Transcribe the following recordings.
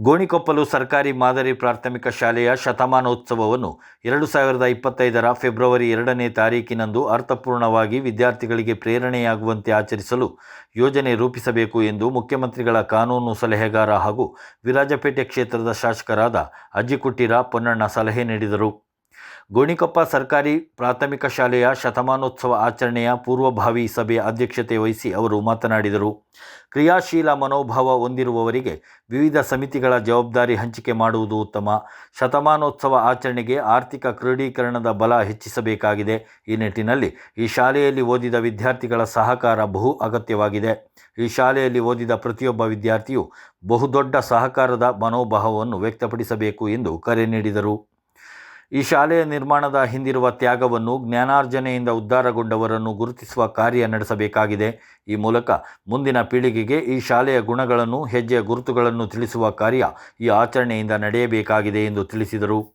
ಗೋಣಿಕೊಪ್ಪಲು ಸರ್ಕಾರಿ ಮಾದರಿ ಪ್ರಾಥಮಿಕ ಶಾಲೆಯ ಶತಮಾನೋತ್ಸವವನ್ನು ಎರಡು ಸಾವಿರದ ಇಪ್ಪತ್ತೈದರ ಫೆಬ್ರವರಿ ಎರಡನೇ ತಾರೀಕಿನಂದು ಅರ್ಥಪೂರ್ಣವಾಗಿ ವಿದ್ಯಾರ್ಥಿಗಳಿಗೆ ಪ್ರೇರಣೆಯಾಗುವಂತೆ ಆಚರಿಸಲು ಯೋಜನೆ ರೂಪಿಸಬೇಕು ಎಂದು ಮುಖ್ಯಮಂತ್ರಿಗಳ ಕಾನೂನು ಸಲಹೆಗಾರ ಹಾಗೂ ವಿರಾಜಪೇಟೆ ಕ್ಷೇತ್ರದ ಶಾಸಕರಾದ ಅಜ್ಜಿಕುಟ್ಟಿರ ಪೊನ್ನಣ್ಣ ಸಲಹೆ ನೀಡಿದರು. ಗೋಣಿಕೊಪ್ಪ ಸರ್ಕಾರಿ ಪ್ರಾಥಮಿಕ ಶಾಲೆಯ ಶತಮಾನೋತ್ಸವ ಆಚರಣೆಯ ಪೂರ್ವಭಾವಿ ಸಭೆಯ ಅಧ್ಯಕ್ಷತೆ ವಹಿಸಿ ಅವರು ಮಾತನಾಡಿದರು. ಕ್ರಿಯಾಶೀಲ ಮನೋಭಾವ ಹೊಂದಿರುವವರಿಗೆ ವಿವಿಧ ಸಮಿತಿಗಳ ಜವಾಬ್ದಾರಿ ಹಂಚಿಕೆ ಮಾಡುವುದು ಉತ್ತಮ. ಶತಮಾನೋತ್ಸವ ಆಚರಣೆಗೆ ಆರ್ಥಿಕ ಕ್ರೋಢೀಕರಣದ ಬಲ ಹೆಚ್ಚಿಸಬೇಕಾಗಿದೆ. ಈ ನಿಟ್ಟಿನಲ್ಲಿ ಈ ಶಾಲೆಯಲ್ಲಿ ಓದಿದ ವಿದ್ಯಾರ್ಥಿಗಳ ಸಹಕಾರ ಬಹು ಅಗತ್ಯವಾಗಿದೆ. ಈ ಶಾಲೆಯಲ್ಲಿ ಓದಿದ ಪ್ರತಿಯೊಬ್ಬ ವಿದ್ಯಾರ್ಥಿಯು ಬಹುದೊಡ್ಡ ಸಹಕಾರದ ಮನೋಭಾವವನ್ನು ವ್ಯಕ್ತಪಡಿಸಬೇಕು ಎಂದು ಕರೆ ನೀಡಿದರು. ಈ ಶಾಲೆಯ ನಿರ್ಮಾಣದ ಹಿಂದಿರುವ ತ್ಯಾಗವನ್ನು ಜ್ಞಾನಾರ್ಜನೆಯಿಂದ ಉದ್ಧಾರಗೊಂಡವರನ್ನು ಗುರುತಿಸುವ ಕಾರ್ಯ ನಡೆಸಬೇಕಾಗಿದೆ. ಈ ಮೂಲಕ ಮುಂದಿನ ಪೀಳಿಗೆಗೆ ಈ ಶಾಲೆಯ ಗುಣಗಳನ್ನು ಹೆಜ್ಜೆಯ ಗುರುತುಗಳನ್ನು ತಿಳಿಸುವ ಕಾರ್ಯ ಈ ಆಚರಣೆಯಿಂದ ನಡೆಯಬೇಕಾಗಿದೆ ಎಂದು ತಿಳಿಸಿದರು.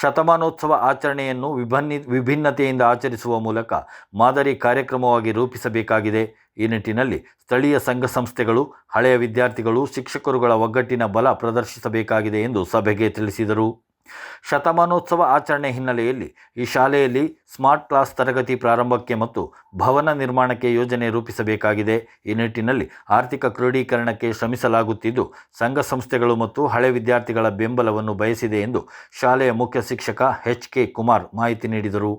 ಶತಮಾನೋತ್ಸವ ಆಚರಣೆಯನ್ನು ವಿಭಿನ್ನ, ವಿಭಿನ್ನತೆಯಿಂದ ಆಚರಿಸುವ ಮೂಲಕ ಮಾದರಿ ಕಾರ್ಯಕ್ರಮವಾಗಿ ರೂಪಿಸಬೇಕಾಗಿದೆ. ಈ ನಿಟ್ಟಿನಲ್ಲಿ ಸ್ಥಳೀಯ ಸಂಘ ಸಂಸ್ಥೆಗಳು, ಹಳೆಯ ವಿದ್ಯಾರ್ಥಿಗಳು, ಶಿಕ್ಷಕರುಗಳ ಒಗ್ಗಟ್ಟಿನ ಬಲ ಪ್ರದರ್ಶಿಸಬೇಕಾಗಿದೆ ಎಂದು ಸಭೆಗೆ ತಿಳಿಸಿದರು. ಶತಮಾನೋತ್ಸವ ಆಚರಣೆ ಹಿನ್ನೆಲೆಯಲ್ಲಿ ಈ ಶಾಲೆಯಲ್ಲಿ ಸ್ಮಾರ್ಟ್ ಕ್ಲಾಸ್ ತರಗತಿ ಪ್ರಾರಂಭಕ್ಕೆ ಮತ್ತು ಭವನ ನಿರ್ಮಾಣಕ್ಕೆ ಯೋಜನೆ ರೂಪಿಸಬೇಕಾಗಿದೆ. ಈ ನಿಟ್ಟಿನಲ್ಲಿ ಆರ್ಥಿಕ ಕ್ರೋಢೀಕರಣಕ್ಕೆ ಶ್ರಮಿಸಲಾಗುತ್ತಿದ್ದು, ಸಂಘ ಸಂಸ್ಥೆಗಳು ಮತ್ತು ಹಳೆ ವಿದ್ಯಾರ್ಥಿಗಳ ಬೆಂಬಲವನ್ನು ಬಯಸಿದೆ ಎಂದು ಶಾಲೆಯ ಮುಖ್ಯ ಶಿಕ್ಷಕ ಎಚ್ ಕೆ ಕುಮಾರ್ ಮಾಹಿತಿ ನೀಡಿದರು.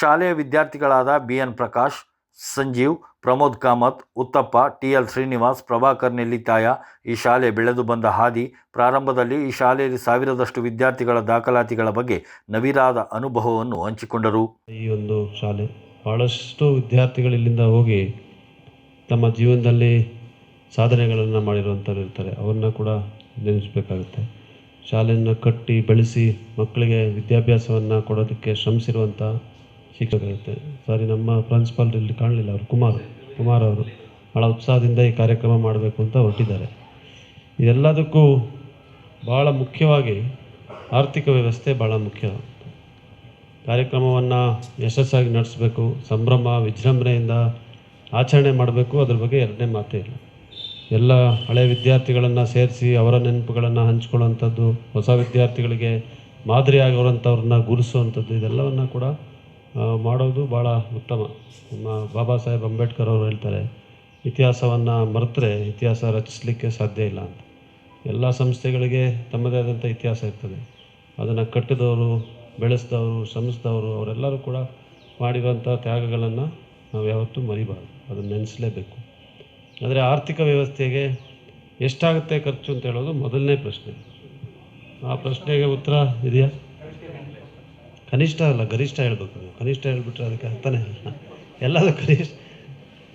ಶಾಲೆಯ ವಿದ್ಯಾರ್ಥಿಗಳಾದ B N Prakash Sanjeev, Pramod Kamath, Uthappa, T L Srinivas, Prabhakar Nellithaya ಈ ಶಾಲೆ ಬೆಳೆದು ಬಂದ ಹಾದಿ ಪ್ರಾರಂಭದಲ್ಲಿ ಈ ಶಾಲೆಯಲ್ಲಿ ಸಾವಿರದಷ್ಟು ವಿದ್ಯಾರ್ಥಿಗಳ ದಾಖಲಾತಿಗಳ ಬಗ್ಗೆ ನವಿರಾದ ಅನುಭವವನ್ನು ಹಂಚಿಕೊಂಡರು. ಈ ಒಂದು ಶಾಲೆ ಬಹಳಷ್ಟು ವಿದ್ಯಾರ್ಥಿಗಳು ಇಲ್ಲಿಂದ ಹೋಗಿ ತಮ್ಮ ಜೀವನದಲ್ಲಿ ಸಾಧನೆಗಳನ್ನು ಮಾಡಿರುವಂಥವ್ರು ಇರ್ತಾರೆ. ಅವ್ರನ್ನ ಕೂಡ ನೆನೆಸಬೇಕಾಗುತ್ತೆ. ಶಾಲೆಯನ್ನು ಕಟ್ಟಿ ಬೆಳೆಸಿ ಮಕ್ಕಳಿಗೆ ವಿದ್ಯಾಭ್ಯಾಸವನ್ನು ಕೊಡೋದಕ್ಕೆ ಶ್ರಮಿಸಿರುವಂಥ ಶಿಕ್ಷಕರಿರುತ್ತೆ ಸಾರಿ, ನಮ್ಮ ಪ್ರಿನ್ಸಿಪಾಲ್ ಇಲ್ಲಿ ಕಾಣಲಿಲ್ಲ ಅವರು, ಕುಮಾರ್ ಕುಮಾರ್ ಅವರು. ಭಾಳ ಉತ್ಸಾಹದಿಂದ ಈ ಕಾರ್ಯಕ್ರಮ ಮಾಡಬೇಕು ಅಂತ ಹೊರಟಿದ್ದಾರೆ. ಇದೆಲ್ಲದಕ್ಕೂ ಭಾಳ ಮುಖ್ಯವಾಗಿ ಆರ್ಥಿಕ ವ್ಯವಸ್ಥೆ ಭಾಳ ಮುಖ್ಯ. ಕಾರ್ಯಕ್ರಮವನ್ನು ಯಶಸ್ಸಾಗಿ ನಡೆಸಬೇಕು, ಸಂಭ್ರಮ, ವಿಜೃಂಭಣೆಯಿಂದ ಆಚರಣೆ ಮಾಡಬೇಕು, ಅದ್ರ ಬಗ್ಗೆ ಎರಡನೇ ಮಾತೇ ಇಲ್ಲ. ಎಲ್ಲ ಹಳೆಯ ವಿದ್ಯಾರ್ಥಿಗಳನ್ನು ಸೇರಿಸಿ ಅವರ ನೆನಪುಗಳನ್ನು ಹಂಚ್ಕೊಳ್ಳುವಂಥದ್ದು, ಹೊಸ ವಿದ್ಯಾರ್ಥಿಗಳಿಗೆ ಮಾದರಿಯಾಗಿರುವಂಥವ್ರನ್ನ ಗುರುಸುವಂಥದ್ದು, ಇದೆಲ್ಲವನ್ನು ಕೂಡ ಮಾಡೋದು ಭಾಳ ಉತ್ತಮ. ನಮ್ಮ ಬಾಬಾ ಸಾಹೇಬ್ ಅಂಬೇಡ್ಕರ್ ಅವರು ಹೇಳ್ತಾರೆ, ಇತಿಹಾಸವನ್ನು ಮರೆತರೆ ಇತಿಹಾಸ ರಚಿಸಲಿಕ್ಕೆ ಸಾಧ್ಯ ಇಲ್ಲ ಅಂತ. ಎಲ್ಲ ಸಂಸ್ಥೆಗಳಿಗೆ ತಮ್ಮದೇ ಆದಂಥ ಇತಿಹಾಸ ಇರ್ತದೆ. ಅದನ್ನು ಕಟ್ಟಿದವರು, ಬೆಳೆಸಿದವರು, ಶ್ರಮಿಸಿದವರು, ಅವರೆಲ್ಲರೂ ಕೂಡ ಮಾಡಿರುವಂಥ ತ್ಯಾಗಗಳನ್ನು ನಾವು ಯಾವತ್ತೂ ಮರಿಬಾರ್ದು. ಅದನ್ನು ನೆನೆಸಲೇಬೇಕು. ಆದರೆ ಆರ್ಥಿಕ ವ್ಯವಸ್ಥೆಗೆ ಎಷ್ಟಾಗುತ್ತೆ ಖರ್ಚು ಅಂತ ಹೇಳೋದು ಮೊದಲನೇ ಪ್ರಶ್ನೆ. ಆ ಪ್ರಶ್ನೆಗೆ ಉತ್ತರ ಇದೆಯಾ? ಕನಿಷ್ಠ ಅಲ್ಲ, ಗರಿಷ್ಠ ಹೇಳ್ಬೇಕು ನೀವು. ಕನಿಷ್ಠ ಹೇಳ್ಬಿಟ್ರೆ ಅದಕ್ಕೆ ಅರ್ಥನೇ ಇಲ್ಲ. ಎಲ್ಲದೂ ಕನಿಷ್ಠ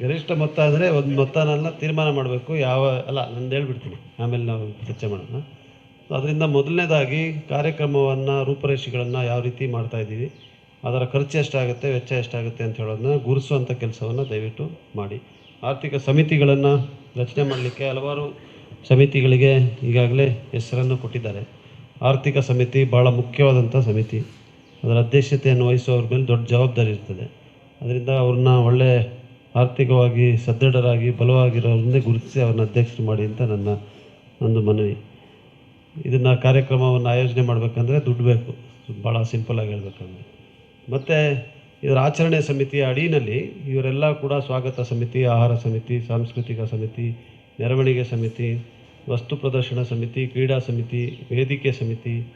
ಗರಿಷ್ಠ ಮೊತ್ತ ಅಂದರೆ ಒಂದು ಮೊತ್ತನೆಲ್ಲ ತೀರ್ಮಾನ ಮಾಡಬೇಕು. ಯಾವ, ಅಲ್ಲ ನಂದು ಹೇಳ್ಬಿಡ್ತೀನಿ. ಆಮೇಲೆ ನಾವು ಚರ್ಚೆ ಮಾಡೋಣ. ಅದರಿಂದ ಮೊದಲನೇದಾಗಿ ಕಾರ್ಯಕ್ರಮವನ್ನು, ರೂಪರೇಷೆಗಳನ್ನು ಯಾವ ರೀತಿ ಮಾಡ್ತಾ ಇದ್ದೀವಿ, ಅದರ ಖರ್ಚು ಎಷ್ಟಾಗುತ್ತೆ, ವೆಚ್ಚ ಎಷ್ಟಾಗುತ್ತೆ ಅಂತ ಹೇಳೋದನ್ನ ಗುರುಸುವಂಥ ಕೆಲಸವನ್ನು ದಯವಿಟ್ಟು ಮಾಡಿ. ಆರ್ಥಿಕ ಸಮಿತಿಗಳನ್ನು ರಚನೆ ಮಾಡಲಿಕ್ಕೆ ಹಲವಾರು ಸಮಿತಿಗಳಿಗೆ ಈಗಾಗಲೇ ಹೆಸರನ್ನು ಕೊಟ್ಟಿದ್ದಾರೆ. ಆರ್ಥಿಕ ಸಮಿತಿ ಭಾಳ ಮುಖ್ಯವಾದಂಥ ಸಮಿತಿ. ಅದರ ಅಧ್ಯಕ್ಷತೆಯನ್ನು ವಹಿಸುವವ್ರ ಮೇಲೆ ದೊಡ್ಡ ಜವಾಬ್ದಾರಿ ಇರ್ತದೆ. ಅದರಿಂದ ಅವ್ರನ್ನ ಒಳ್ಳೆ ಆರ್ಥಿಕವಾಗಿ ಸದೃಢರಾಗಿ ಬಲವಾಗಿರೋರನ್ನೇ ಗುರುತಿಸಿ ಅವ್ರನ್ನ ಅಧ್ಯಕ್ಷರು ಮಾಡಿ ಅಂತ ನನ್ನ ಒಂದು ಮನವಿ. ಇದನ್ನು ಕಾರ್ಯಕ್ರಮವನ್ನು ಆಯೋಜನೆ ಮಾಡಬೇಕಂದ್ರೆ ದುಡ್ಡು ಬೇಕು. ಭಾಳ ಸಿಂಪಲಾಗಿ ಹೇಳಬೇಕಂದ್ರೆ. ಮತ್ತು ಇದರ ಆಚರಣೆ ಸಮಿತಿಯ ಅಡಿಯಲ್ಲಿ ಇವರೆಲ್ಲ ಕೂಡ ಸ್ವಾಗತ ಸಮಿತಿ, ಆಹಾರ ಸಮಿತಿ, ಸಾಂಸ್ಕೃತಿಕ ಸಮಿತಿ, ಮೆರವಣಿಗೆ ಸಮಿತಿ, ವಸ್ತು ಪ್ರದರ್ಶನ ಸಮಿತಿ, ಕ್ರೀಡಾ ಸಮಿತಿ, ವೇದಿಕೆ ಸಮಿತಿ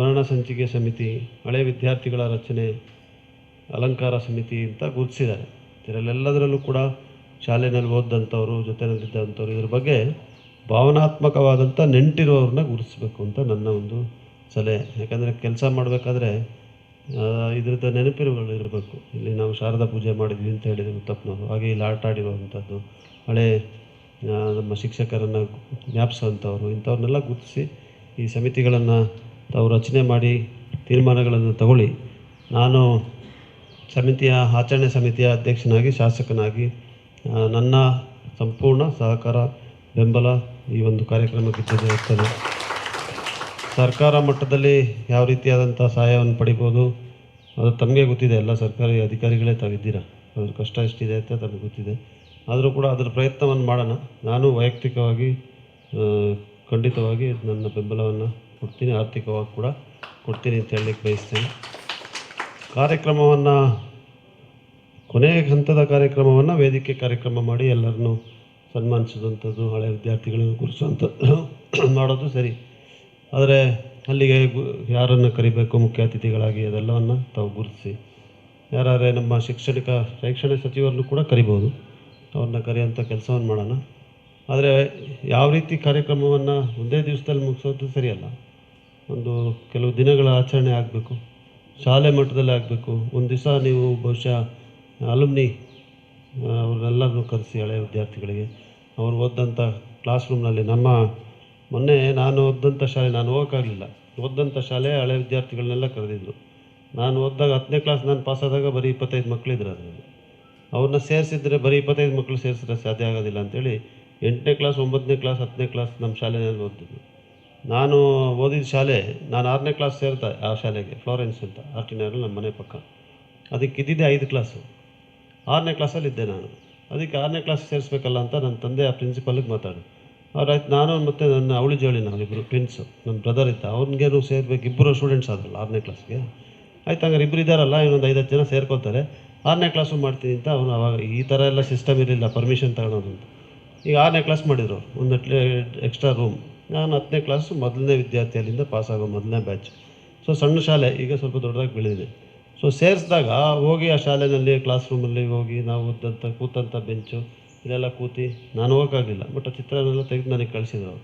ಸ್ಮರಣ ಸಂಚಿಕೆ ಸಮಿತಿ ಹಳೆ ವಿದ್ಯಾರ್ಥಿಗಳ ರಚನೆ, ಅಲಂಕಾರ ಸಮಿತಿ ಅಂತ ಗುರುತಿಸಿದ್ದಾರೆ. ಇದರಲ್ಲೆಲ್ಲದರಲ್ಲೂ ಕೂಡ ಶಾಲೆಯಲ್ಲಿ ಓದಿದಂಥವ್ರು, ಜೊತೆಯಲ್ಲಿದ್ದಂಥವ್ರು ಇದ್ರ ಬಗ್ಗೆ ಭಾವನಾತ್ಮಕವಾದಂಥ ನೆಂಟಿರೋರನ್ನ ಗುರುತಿಸ್ಬೇಕು ಅಂತ ನನ್ನ ಒಂದು ಸಲಹೆ. ಯಾಕಂದರೆ ಕೆಲಸ ಮಾಡಬೇಕಾದ್ರೆ ಇದ್ರದ್ದು ನೆನಪಿರುಗಳು ಇರಬೇಕು. ಇಲ್ಲಿ ನಾವು ಶಾರದಾ ಪೂಜೆ ಮಾಡಿದ್ವಿ ಅಂತ ಹೇಳಿದ್ರು ಉತ್ತಪ್ಪನವರು ಹಾಗೆ ಇಲ್ಲಿ ಆಟ ಆಡಿರುವಂಥದ್ದು, ಹಳೆ ನಮ್ಮ ಶಿಕ್ಷಕರನ್ನು ಜ್ಞಾಪಿಸುವಂಥವ್ರು, ಇಂಥವ್ರನ್ನೆಲ್ಲ ಗುರುತಿಸಿ ಈ ಸಮಿತಿಗಳನ್ನು ತಾವು ರಚನೆ ಮಾಡಿ ತೀರ್ಮಾನಗಳನ್ನು ತಗೊಳ್ಳಿ. ನಾನು ಸಮಿತಿಯ, ಆಚರಣೆ ಸಮಿತಿಯ ಅಧ್ಯಕ್ಷನಾಗಿ, ಶಾಸಕನಾಗಿ ನನ್ನ ಸಂಪೂರ್ಣ ಸಹಕಾರ, ಬೆಂಬಲ ಈ ಒಂದು ಕಾರ್ಯಕ್ರಮಕ್ಕೆ ಇರ್ತದೆ ಸರ್ಕಾರ ಮಟ್ಟದಲ್ಲಿ ಯಾವ ರೀತಿಯಾದಂಥ ಸಹಾಯವನ್ನು ಪಡಿಬೋದು, ಅದು ತಮಗೆ ಗೊತ್ತಿದೆ. ಎಲ್ಲ ಸರ್ಕಾರಿ ಅಧಿಕಾರಿಗಳೇ ತಾವಿದ್ದೀರಾ? ಅದ್ರ ಕಷ್ಟ ಎಷ್ಟಿದೆ ಅಂತ ತಮಗೆ ಗೊತ್ತಿದೆ. ಆದರೂ ಕೂಡ ಅದರ ಪ್ರಯತ್ನವನ್ನು ಮಾಡೋಣ. ನಾನು ವೈಯಕ್ತಿಕವಾಗಿ ಖಂಡಿತವಾಗಿ ನನ್ನ ಬೆಂಬಲವನ್ನು ಕೊಡ್ತೀನಿ, ಆರ್ಥಿಕವಾಗಿ ಕೂಡ ಕೊಡ್ತೀನಿ ಅಂತ ಹೇಳಲಿಕ್ಕೆ ಬಯಸ್ತೇನೆ. ಕಾರ್ಯಕ್ರಮವನ್ನು, ಕೊನೆಯ ಹಂತದ ಕಾರ್ಯಕ್ರಮವನ್ನು ವೇದಿಕೆ ಕಾರ್ಯಕ್ರಮ ಮಾಡಿ ಎಲ್ಲರನ್ನೂ ಸನ್ಮಾನಿಸಿದಂಥದ್ದು, ಹಳೆ ವಿದ್ಯಾರ್ಥಿಗಳನ್ನು ಗುರುಸುವಂಥದ್ದು ಮಾಡೋದು ಸರಿ. ಆದರೆ ಅಲ್ಲಿಗೆ ಯಾರನ್ನು ಕರಿಬೇಕು, ಮುಖ್ಯ ಅತಿಥಿಗಳಾಗಿ ಅದೆಲ್ಲವನ್ನು ತಾವು ಗುರುತಿಸಿ, ಯಾರಾದ್ರೆ ನಮ್ಮ ಶೈಕ್ಷಣಿಕ ಶೈಕ್ಷಣಿಕ ಸಚಿವರನ್ನು ಕೂಡ ಕರಿಬೋದು. ಅವ್ರನ್ನ ಕರೆಯುವಂಥ ಕೆಲಸವನ್ನು ಮಾಡೋಣ. ಆದರೆ ಯಾವ ರೀತಿ ಕಾರ್ಯಕ್ರಮವನ್ನು ಒಂದೇ ದಿವಸದಲ್ಲಿ ಮುಗಿಸೋದು ಸರಿಯಲ್ಲ. ಒಂದು ಕೆಲವು ದಿನಗಳ ಆಚರಣೆ ಆಗಬೇಕು. ಶಾಲೆ ಮಟ್ಟದಲ್ಲಿ ಆಗಬೇಕು. ಒಂದು ದಿವಸ ನೀವು ಬಹುಶಃ ಅಲುಮ್ನಿ ಅವ್ರನ್ನೆಲ್ಲರನ್ನೂ ಕರೆಸಿ ಹಳೆಯ ವಿದ್ಯಾರ್ಥಿಗಳಿಗೆ. ಅವ್ರು ಓದಂಥ ಕ್ಲಾಸ್ ರೂಮ್ನಲ್ಲಿ ನಮ್ಮ ಮೊನ್ನೆ ನಾನು ಓದಂಥ ಶಾಲೆ, ನಾನು ಹೋಗೋಕ್ಕಾಗಲಿಲ್ಲ ಓದಂಥ ಶಾಲೆ ಹಳೆ ವಿದ್ಯಾರ್ಥಿಗಳನ್ನೆಲ್ಲ ಕರೆದಿದ್ದರು ನಾನು ಓದಿದಾಗ ಹತ್ತನೇ ಕ್ಲಾಸ್ ನಾನು ಪಾಸಾದಾಗ ಬರೀ ಇಪ್ಪತ್ತೈದು ಮಕ್ಕಳಿದ್ರು ಅದರಲ್ಲಿ. ಅವ್ರನ್ನ ಸೇರಿಸಿದ್ರೆ ಬರೀ ಇಪ್ಪತ್ತೈದು ಮಕ್ಕಳು ಸೇರಿಸಿದ್ರೆ ಸಾಧ್ಯ ಆಗೋದಿಲ್ಲ ಅಂತೇಳಿ ಎಂಟನೇ ಕ್ಲಾಸ್ ಒಂಬತ್ತನೇ ಕ್ಲಾಸ್ ಹತ್ತನೇ ಕ್ಲಾಸ್ ನಮ್ಮ ಶಾಲೆಯಲ್ಲಿ ಓದ್ತಿದ್ದೆ ನಾನು ಓದಿದ ಶಾಲೆ, ನಾನು ಆರನೇ ಕ್ಲಾಸ್ ಸೇರ್ತಾ ಆ ಶಾಲೆಗೆ ಫ್ಲೋರೆನ್ಸ್ ಅಂತ. ಆರ್ಟಿನಲ್ಲಿ ನಮ್ಮ ಮನೆ ಪಕ್ಕ. ಅದಕ್ಕೆ ಇದ್ದಿದ್ದೆ ಐದು ಕ್ಲಾಸು ಆರನೇ ಕ್ಲಾಸಲ್ಲಿದ್ದೆ ನಾನು. ಅದಕ್ಕೆ ಆರನೇ ಕ್ಲಾಸ್ ಸೇರಿಸ್ಬೇಕಲ್ಲ ಅಂತ ನನ್ನ ತಂದೆ ಆ ಪ್ರಿನ್ಸಿಪಾಲಿಗೆ ಮಾತಾಡಿ ಅವ್ರಾಯ್ತು ನಾನು ಮತ್ತು ನನ್ನ ಅವಳಿ ಜೋಳಿ ನಾವಿಬ್ಬರು ಟ್ವಿನ್ಸು ನನ್ನ ಬ್ರದರ್ ಇದ್ದ. ಅವ್ನಿಗೇನು ಸೇರ್ಬೇಕು ಇಬ್ಬರು ಸ್ಟೂಡೆಂಟ್ಸ್ ಆದ್ರಲ್ಲ ಆರನೇ ಕ್ಲಾಸ್ಗೆ ಆಯ್ತು, ಹಂಗಾರೆ ಇಬ್ಬರು ಇದ್ದಾರಲ್ಲ, ಇನ್ನೊಂದು ಐದತ್ತು ಜನ ಸೇರ್ಕೊತಾರೆ. ಆರನೇ ಕ್ಲಾಸು ಮಾಡ್ತೀನಿ ಅಂತ ಅವನು ಅವಾಗ ಈ ಥರ ಎಲ್ಲ ಸಿಸ್ಟಮ್ ಇರಲಿಲ್ಲ ಪರ್ಮಿಷನ್ ತಗೊಳೋದು ಅಂತ. ಈಗ ಆರನೇ ಕ್ಲಾಸ್ ಮಾಡಿದ್ರು ಒಂದು ಎಕ್ಸ್ಟ್ರಾ ರೂಮ್ ನಾನು ಹತ್ತನೇ ಕ್ಲಾಸು ಮೊದಲನೇ ವಿದ್ಯಾರ್ಥಿ ಅಲ್ಲಿಂದ ಪಾಸಾಗೋ ಮೊದಲನೇ ಬ್ಯಾಚ್ ಸೊ ಸಣ್ಣ ಶಾಲೆ ಈಗ ಸ್ವಲ್ಪ ದೊಡ್ಡದಾಗಿ ಬೆಳೆದಿದೆ. ಸೊ ಸೇರಿಸಿದಾಗ ಹೋಗಿ ಆ ಶಾಲೆಯಲ್ಲಿ ಕ್ಲಾಸ್ ರೂಮಲ್ಲಿ ಹೋಗಿ ನಾವು ಓದ್ದಂಥ, ಕೂತಂಥ ಬೆಂಚು ಇದೆಲ್ಲ ಕೂತಿ ನಾನು ಹೋಗೋಕ್ಕಾಗಲಿಲ್ಲ ಬಟ್ ಆ ಚಿತ್ರನೆಲ್ಲ ತೆಗೆದು ನನಗೆ ಕಳಿಸಿದ್ರು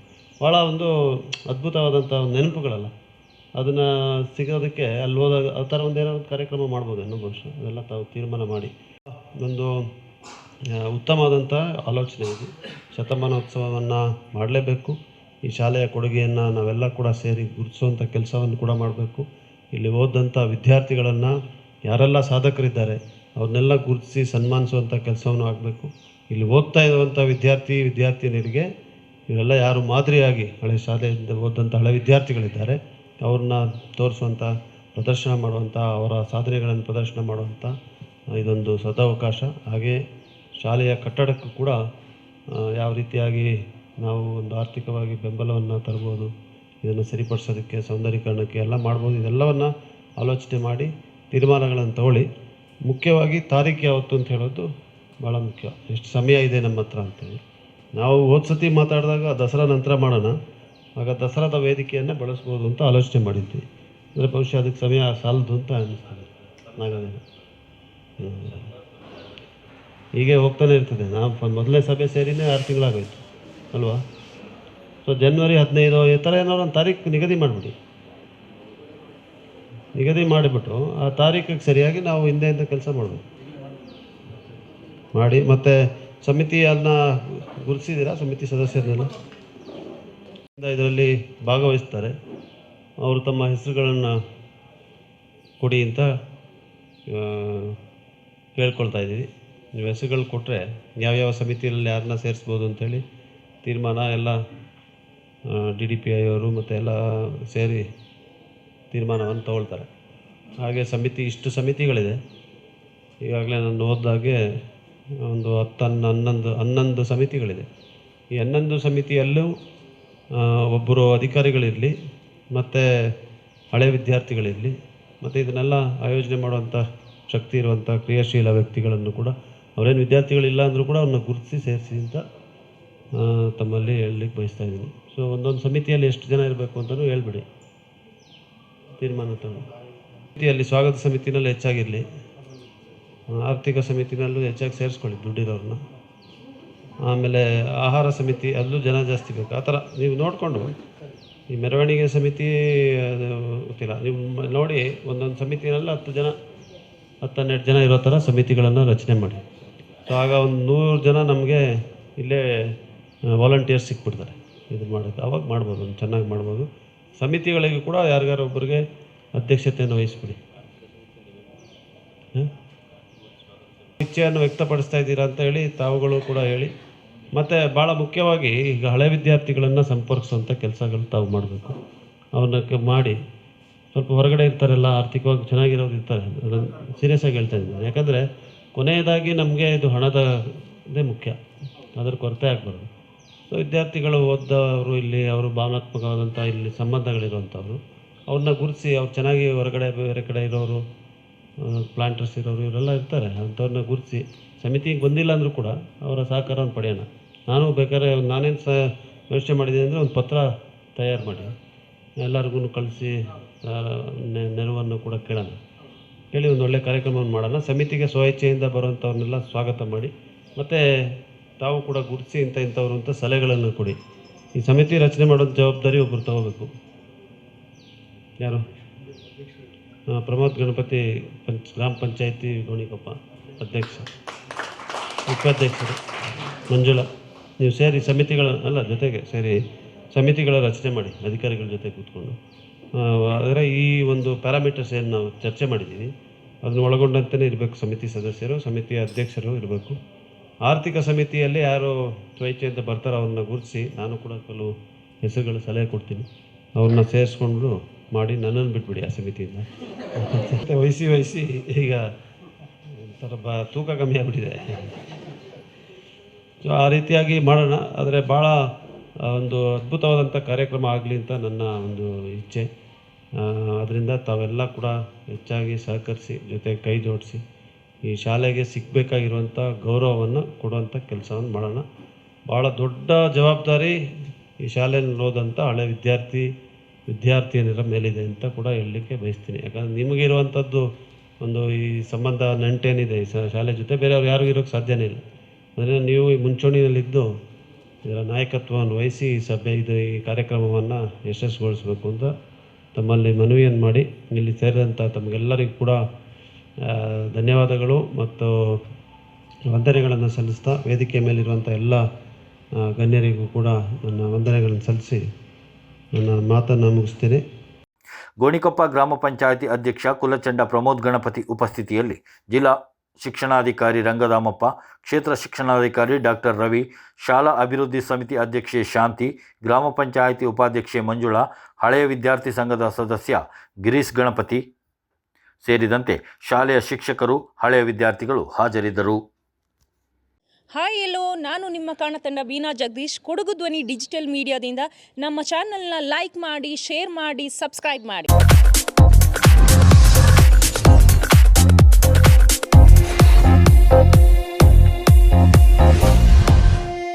ಭಾಳ ಒಂದು ಅದ್ಭುತವಾದಂಥ ಒಂದು ನೆನಪುಗಳಲ್ಲ. ಅದನ್ನು ಸಿಗೋದಕ್ಕೆ ಅಲ್ಲಿ ಹೋದಾಗ ಆ ಥರ ಒಂದು ಏನೋ ಒಂದು ಕಾರ್ಯಕ್ರಮ ಮಾಡ್ಬೋದು ಇನ್ನೂ ಬಹುಶಃ. ಅದೆಲ್ಲ ತಾವು ತೀರ್ಮಾನ ಮಾಡಿ. ಒಂದು ಉತ್ತಮವಾದಂಥ ಆಲೋಚನೆ ಇದು. ಶತಮಾನೋತ್ಸವವನ್ನು ಮಾಡಲೇಬೇಕು. ಈ ಶಾಲೆಯ ಕೊಡುಗೆಯನ್ನು ನಾವೆಲ್ಲ ಕೂಡ ಸೇರಿ ಗುರುತಿಸುವಂಥ ಕೆಲಸವನ್ನು ಕೂಡ ಮಾಡಬೇಕು. ಇಲ್ಲಿ ಓದಂಥ ವಿದ್ಯಾರ್ಥಿಗಳನ್ನು ಯಾರೆಲ್ಲ ಸಾಧಕರಿದ್ದಾರೆ ಅವ್ರನ್ನೆಲ್ಲ ಗುರುತಿಸಿ ಸನ್ಮಾನಿಸುವಂಥ ಕೆಲಸವನ್ನು ಆಗಬೇಕು. ಇಲ್ಲಿ ಓದ್ತಾ ಇರುವಂಥ ವಿದ್ಯಾರ್ಥಿ ವಿದ್ಯಾರ್ಥಿನಿಯರಿಗೆ ಇವರೆಲ್ಲ ಯಾರು ಮಾದರಿಯಾಗಿ ಹಳೆ ಶಾಲೆಯಿಂದ ಓದಂಥ ಹಳೆ ವಿದ್ಯಾರ್ಥಿಗಳಿದ್ದಾರೆ ಅವ್ರನ್ನ ತೋರಿಸುವಂಥ ಪ್ರದರ್ಶನ ಮಾಡುವಂಥ ಅವರ ಸಾಧನೆಗಳನ್ನು ಪ್ರದರ್ಶನ ಮಾಡುವಂಥ ಇದೊಂದು ಸದಾವಕಾಶ. ಹಾಗೆ ಶಾಲೆಯ ಕಟ್ಟಡಕ್ಕೂ ಕೂಡ ಯಾವ ರೀತಿಯಾಗಿ ನಾವು ಒಂದು ಆರ್ಥಿಕವಾಗಿ ಬೆಂಬಲವನ್ನು ತರ್ಬೋದು, ಇದನ್ನು ಸರಿಪಡಿಸೋದಕ್ಕೆ, ಸೌಂದರ್ಯೀಕರಣಕ್ಕೆ ಎಲ್ಲ ಮಾಡ್ಬೋದು, ಇದೆಲ್ಲವನ್ನು ಆಲೋಚನೆ ಮಾಡಿ ತೀರ್ಮಾನಗಳನ್ನು ತಗೊಳ್ಳಿ. ಮುಖ್ಯವಾಗಿ ತಾರೀಕು ಯಾವತ್ತು ಅಂತ ಹೇಳೋದು ಭಾಳ ಮುಖ್ಯ. ಎಷ್ಟು ಸಮಯ ಇದೆ ನಮ್ಮ ಹತ್ರ ಅಂತೇಳಿ. ನಾವು ಹೋದ ಸತಿ ಮಾತಾಡಿದಾಗ ದಸರಾ ನಂತರ ಮಾಡೋಣ, ಆಗ ದಸರಾದ ವೇದಿಕೆಯನ್ನು ಬಳಸ್ಬೋದು ಅಂತ ಆಲೋಚನೆ ಮಾಡಿದ್ವಿ. ಅಂದರೆ ಬಹುಶಃ ಅದಕ್ಕೆ ಸಮಯ ಸಾಲದು ಅಂತ ಅನ್ನಿಸ್ತದೆ ಹೀಗೆ ಹೋಗ್ತಾನೆ ಇರ್ತದೆ. ನಾವು ಮೊದಲನೇ ಸಭೆ ಸೇರಿನೇ ಆರು ತಿಂಗಳಾಗೋಯ್ತು. ಅಲ್ವಾ? ಸೊ ಜನ್ವರಿ ಹದಿನೈದು, ಈ ಥರ ಏನಾದ್ರು ಒಂದು ತಾರೀಕು ನಿಗದಿ ಮಾಡಿಬಿಡಿ. ನಿಗದಿ ಮಾಡಿಬಿಟ್ಟು ಆ ತಾರೀಕಿಗೆ ಸರಿಯಾಗಿ ನಾವು ಹಿಂದೆ ಹಿಂದೆ ಕೆಲಸ ಮಾಡಬೇಕು ಮಾಡಿ, ಮತ್ತು ಸಮಿತಿಯನ್ನ ಗುರುತಿಸಿದ್ದೀರಾ? ಸಮಿತಿ ಸದಸ್ಯರನ್ನೆಲ್ಲ ಇದರಲ್ಲಿ ಭಾಗವಹಿಸ್ತಾರೆ. ಅವರು ತಮ್ಮ ಹೆಸರುಗಳನ್ನು ಕೊಡಿ ಅಂತ ಕೇಳ್ಕೊಳ್ತಾ ಇದ್ದೀವಿ. ನೀವು ಹೆಸರುಗಳು ಕೊಟ್ಟರೆ ಯಾವ್ಯಾವ ಸಮಿತಿಯಲ್ಲಿ ಯಾರನ್ನ ಸೇರಿಸ್ಬೋದು ಅಂತೇಳಿ ತೀರ್ಮಾನ ಎಲ್ಲ ಡಿ ಡಿ ಪಿ ಐ ಅವರು ಮತ್ತು ಎಲ್ಲ ಸೇರಿ ತೀರ್ಮಾನವನ್ನು ತಗೊಳ್ತಾರೆ. ಹಾಗೆ ಸಮಿತಿ, ಇಷ್ಟು ಸಮಿತಿಗಳಿದೆ. ಈಗಾಗಲೇ ನಾನು ಓದಿದಾಗೆ ಒಂದು ಹತ್ತು ಹನ್ನ ಹನ್ನೊಂದು ಹನ್ನೊಂದು ಸಮಿತಿಗಳಿದೆ. ಈ ಹನ್ನೊಂದು ಸಮಿತಿಯಲ್ಲೂ ಒಬ್ಬರು ಅಧಿಕಾರಿಗಳಿರಲಿ, ಮತ್ತು ಹಳೆ ವಿದ್ಯಾರ್ಥಿಗಳಿರಲಿ, ಮತ್ತು ಇದನ್ನೆಲ್ಲ ಆಯೋಜನೆ ಮಾಡುವಂಥ ಶಕ್ತಿ ಇರುವಂಥ ಕ್ರಿಯಾಶೀಲ ವ್ಯಕ್ತಿಗಳನ್ನು ಕೂಡ, ಅವರೇನು ವಿದ್ಯಾರ್ಥಿಗಳಿಲ್ಲ ಅಂದರೂ ಕೂಡ ಅವ್ರನ್ನ ಗುರುತಿಸಿ ಸೇರಿಸಿ ಅಂತ ತಮ್ಮಲ್ಲಿ ಹೇಳಲಿಕ್ಕೆ ಬಯಸ್ತಾ ಇದ್ದೀನಿ. ಸೊ ಒಂದೊಂದು ಸಮಿತಿಯಲ್ಲಿ ಎಷ್ಟು ಜನ ಇರಬೇಕು ಅಂತಲೂ ಹೇಳ್ಬಿಡಿ. ತೀರ್ಮಾನ ತಗೊಂಡು. ಸಮಿತಿಯಲ್ಲಿ ಸ್ವಾಗತ ಸಮಿತಿನಲ್ಲಿ ಹೆಚ್ಚಾಗಿರಲಿ. ಆರ್ಥಿಕ ಸಮಿತಿನಲ್ಲೂ ಹೆಚ್ಚಾಗಿ ಸೇರಿಸ್ಕೊಳ್ಳಿ ದುಡ್ಡಿರೋರನ್ನ ಆಮೇಲೆ ಆಹಾರ ಸಮಿತಿ, ಅಲ್ಲೂ ಜನ ಜಾಸ್ತಿ ಬೇಕು. ಆ ಥರ ನೀವು ನೋಡಿಕೊಂಡು ಈ ಮೆರವಣಿಗೆ ಸಮಿತಿ ಗೊತ್ತಿಲ್ಲ. ನೀವು ನೋಡಿ ಒಂದೊಂದು ಸಮಿತಿನಲ್ಲಿ ಹತ್ತು ಜನ ಹತ್ತು ಹನ್ನೆರಡು ಜನ ಇರೋ ಥರ ಸಮಿತಿಗಳನ್ನು ರಚನೆ ಮಾಡಿ. ಸೊ, ಆಗ ಒಂದು ನೂರು ಜನ ನಮಗೆ ಇಲ್ಲೇ ವಾಲಂಟಿಯರ್ಸ್ ಸಿಕ್ಬಿಡ್ತಾರೆ. ಇದು ಮಾಡೋಕ್ಕೆ ಅವಾಗ ಮಾಡ್ಬೋದು ಚೆನ್ನಾಗಿ ಮಾಡ್ಬೋದು. ಸಮಿತಿಗಳಿಗೆ ಕೂಡ ಯಾರಿಗಾರು ಒಬ್ಬರಿಗೆ ಅಧ್ಯಕ್ಷತೆಯನ್ನು ವಹಿಸ್ಬಿಡಿ. ಇಚ್ಛೆಯನ್ನು ವ್ಯಕ್ತಪಡಿಸ್ತಾ ಇದ್ದೀರಾ ಅಂತ ಹೇಳಿ ತಾವುಗಳು ಕೂಡ ಹೇಳಿ. ಮತ್ತು ಭಾಳ ಮುಖ್ಯವಾಗಿ ಈಗ ಹಳೆ ವಿದ್ಯಾರ್ಥಿಗಳನ್ನು ಸಂಪರ್ಕಿಸುವಂಥ ಕೆಲಸಗಳು ತಾವು ಮಾಡಬೇಕು. ಅವನ್ನ ಮಾಡಿ ಸ್ವಲ್ಪ ಹೊರಗಡೆ ಇರ್ತಾರಲ್ಲ, ಆರ್ಥಿಕವಾಗಿ ಚೆನ್ನಾಗಿರೋರು ಇರ್ತಾರೆ. ಅದನ್ನು ಸೀರಿಯಸ್ ಆಗಿ ಹೇಳ್ತಾ ಇದ್ದೀನಿ. ಯಾಕಂದರೆ ಕೊನೆಯದಾಗಿ ನಮಗೆ ಇದು ಹಣದ ಮುಖ್ಯ. ಅದರ ಕೊರತೆ ಆಗಬಾರ್ದು. ಸೊ ವಿದ್ಯಾರ್ಥಿಗಳು ಓದ್ದವರು ಇಲ್ಲಿ, ಅವರು ಭಾವನಾತ್ಮಕವಾದಂಥ ಇಲ್ಲಿ ಸಂಬಂಧಗಳಿರುವಂಥವ್ರು. ಅವ್ರನ್ನ ಗುರುತಿಸಿ, ಅವ್ರು ಚೆನ್ನಾಗಿ ಹೊರಗಡೆ, ಬೇರೆ ಕಡೆ ಇರೋರು ಪ್ಲಾಂಟರ್ಸ್ ಇರೋರು, ಇವರೆಲ್ಲ ಇರ್ತಾರೆ. ಅಂಥವ್ರನ್ನ ಗುರುತಿಸಿ ಸಮಿತಿಗೆ ಬಂದಿಲ್ಲ ಅಂದರೂ ಕೂಡ ಅವರ ಸಹಕಾರವನ್ನು ಪಡೆಯೋಣ. ನಾನು ಬೇಕಾದ್ರೆ ನಾನೇನು ಸಹ ವ್ಯವಸ್ಥೆ ಮಾಡಿದ್ದೀನಿ ಅಂದರೆ ಒಂದು ಪತ್ರ ತಯಾರು ಮಾಡಿ. ಎಲ್ಲರಿಗೂ ಕಳಿಸಿ ನೆರವನ್ನು ಕೂಡ ಕೇಳೋಣ. ಕೇಳಿ ಒಂದು ಒಳ್ಳೆಯ ಕಾರ್ಯಕ್ರಮವನ್ನು ಮಾಡೋಣ. ಸಮಿತಿಗೆ ಸ್ವಇಚ್ಛೆಯಿಂದ ಬರುವಂಥವ್ರನ್ನೆಲ್ಲ ಸ್ವಾಗತ ಮಾಡಿ. ಮತ್ತು ತಾವು ಕೂಡ ಗುರುತಿಸಿ ಇಂಥ ಇಂಥವ್ರು ಅಂತ ಸಲಹೆಗಳನ್ನು ಕೊಡಿ. ಈ ಸಮಿತಿ ರಚನೆ ಮಾಡೋದು ಜವಾಬ್ದಾರಿ ಒಬ್ಬರು ತಗೋಬೇಕು. ಯಾರು? ಪ್ರಮೋದ್ ಗಣಪತಿ ಪಂಚ್, ಗ್ರಾಮ ಪಂಚಾಯತಿ ಗೋಣಿಕೊಪ್ಪ ಅಧ್ಯಕ್ಷ. ಉಪಾಧ್ಯಕ್ಷರು. ಮಂಜುಳಾ, ನೀವು ಸೇರಿ ಸಮಿತಿಗಳ, ಅಲ್ಲ, ಜೊತೆಗೆ ಸೇರಿ ಸಮಿತಿಗಳ ರಚನೆ ಮಾಡಿ, ಅಧಿಕಾರಿಗಳ ಜೊತೆ ಕೂತ್ಕೊಂಡು. ಆದರೆ ಈ ಒಂದು ಪ್ಯಾರಾಮೀಟರ್ಸ್ ಏನು ನಾವು ಚರ್ಚೆ ಮಾಡಿದ್ದೀವಿ ಅದನ್ನು ಒಳಗೊಂಡಂತೆಯೇ ಇರಬೇಕು ಸಮಿತಿ ಸದಸ್ಯರು, ಸಮಿತಿಯ ಅಧ್ಯಕ್ಷರು ಇರಬೇಕು. ಆರ್ಥಿಕ ಸಮಿತಿಯಲ್ಲಿ ಯಾರು ಸ್ವಇಚ್ಛೆಯಿಂದ ಬರ್ತಾರೋ ಅವ್ರನ್ನ ಗುರುತಿಸಿ ನಾನು ಕೂಡ ಕೆಲವು ಹೆಸರುಗಳು ಸಲಹೆ ಕೊಡ್ತೀನಿ. ಅವ್ರನ್ನ ಸೇರಿಸ್ಕೊಂಡು ಮಾಡಿ ನನ್ನನ್ನು ಬಿಟ್ಬಿಡಿ ಆ ಸಮಿತಿಯಿಂದ. ವಹಿಸಿ ವಹಿಸಿ ಈಗ ಒಂಥರ ಬ ತೂಕ ಕಮ್ಮಿ ಆಗಿಬಿಟ್ಟಿದೆ. ಸೊ ಆ ರೀತಿಯಾಗಿ ಮಾಡೋಣ. ಆದರೆ ಭಾಳ ಒಂದು ಅದ್ಭುತವಾದಂಥ ಕಾರ್ಯಕ್ರಮ ಆಗಲಿ ಅಂತ ನನ್ನ ಒಂದು ಇಚ್ಛೆ. ಅದರಿಂದ ತಾವೆಲ್ಲ ಕೂಡ ಹೆಚ್ಚಾಗಿ ಸಹಕರಿಸಿ, ಜೊತೆ ಕೈ ಜೋಡಿಸಿ ಈ ಶಾಲೆಗೆ ಸಿಗಬೇಕಾಗಿರುವಂಥ ಗೌರವವನ್ನು ಕೊಡುವಂಥ ಕೆಲಸವನ್ನು ಮಾಡೋಣ. ಭಾಳ ದೊಡ್ಡ ಜವಾಬ್ದಾರಿ ಈ ಶಾಲೆಯಲ್ಲಿ ಓದಂಥ ಹಳೆ ವಿದ್ಯಾರ್ಥಿ ವಿದ್ಯಾರ್ಥಿನಿಯರ ಮೇಲಿದೆ ಅಂತ ಕೂಡ ಹೇಳಲಿಕ್ಕೆ ಬಯಸ್ತೀನಿ. ಯಾಕಂದರೆ ನಿಮಗಿರುವಂಥದ್ದು ಒಂದು ಈ ಸಂಬಂಧ ನಂಟೇನಿದೆ ಈ ಶಾಲೆ ಜೊತೆ, ಬೇರೆಯವ್ರು ಯಾರಿಗೂ ಇರೋಕ್ಕೆ ಸಾಧ್ಯನೇ ಇಲ್ಲ. ಅದರಿಂದ ನೀವು ಈ ಮುಂಚೂಣಿಯಲ್ಲಿದ್ದು ಇದರ ನಾಯಕತ್ವವನ್ನು ವಹಿಸಿ ಈ ಸಭೆ, ಇದು ಈ ಕಾರ್ಯಕ್ರಮವನ್ನು ಯಶಸ್ವಿಗೊಳಿಸಬೇಕು ಅಂತ ತಮ್ಮಲ್ಲಿ ಮನವಿಯನ್ನು ಮಾಡಿ ಇಲ್ಲಿ ಸೇರಿದಂಥ ತಮಗೆಲ್ಲರಿಗೂ ಕೂಡ ಧನ್ಯವಾದಗಳು ಮತ್ತು ವಂದನೆಗಳನ್ನು ಸಲ್ಲಿಸ್ತಾ ವೇದಿಕೆ ಮೇಲಿರುವಂಥ ಎಲ್ಲ ಗಣ್ಯರಿಗೂ ಕೂಡ ನನ್ನ ವಂದನೆಗಳನ್ನು ಸಲ್ಲಿಸಿ ನನ್ನ ಮಾತನ್ನು ಮುಗಿಸ್ತೇನೆ. ಗೋಣಿಕೊಪ್ಪ ಗ್ರಾಮ ಪಂಚಾಯಿತಿ ಅಧ್ಯಕ್ಷ ಕುಲಚಂಡ ಪ್ರಮೋದ್ ಗಣಪತಿ ಉಪಸ್ಥಿತಿಯಲ್ಲಿ ಜಿಲ್ಲಾ ಶಿಕ್ಷಣಾಧಿಕಾರಿ ರಂಗದಾಮಪ್ಪ ಕ್ಷೇತ್ರ ಶಿಕ್ಷಣಾಧಿಕಾರಿ ಡಾಕ್ಟರ್ ರವಿ, ಶಾಲಾ ಅಭಿವೃದ್ಧಿ ಸಮಿತಿ ಅಧ್ಯಕ್ಷೆ ಶಾಂತಿ, ಗ್ರಾಮ ಪಂಚಾಯಿತಿ ಉಪಾಧ್ಯಕ್ಷೆ ಮಂಜುಳಾ, ಹಳೆಯ ವಿದ್ಯಾರ್ಥಿ ಸಂಘದ ಸದಸ್ಯ ಗಿರೀಶ್ ಗಣಪತಿ ಸೇರಿದಂತೆ ಶಾಲೆಯ ಶಿಕ್ಷಕರು, ಹಳೆಯ ವಿದ್ಯಾರ್ಥಿಗಳು ಹಾಜರಿದ್ದರು. ಹಾಯ್ ಎಲ್ಲೋ, ನಾನು ನಿಮ್ಮ ಕಾಣತಂಡ ಬೀನಾ ಜಗದೀಶ್. ಕೊಡಗು ಧ್ವನಿ ಡಿಜಿಟಲ್ ಮೀಡಿಯಾದಿಂದ ನಮ್ಮ ಚಾನಲ್ನ ಲೈಕ್ ಮಾಡಿ, ಶೇರ್ ಮಾಡಿ, ಸಬ್ಸ್ಕ್ರೈಬ್ ಮಾಡಿ.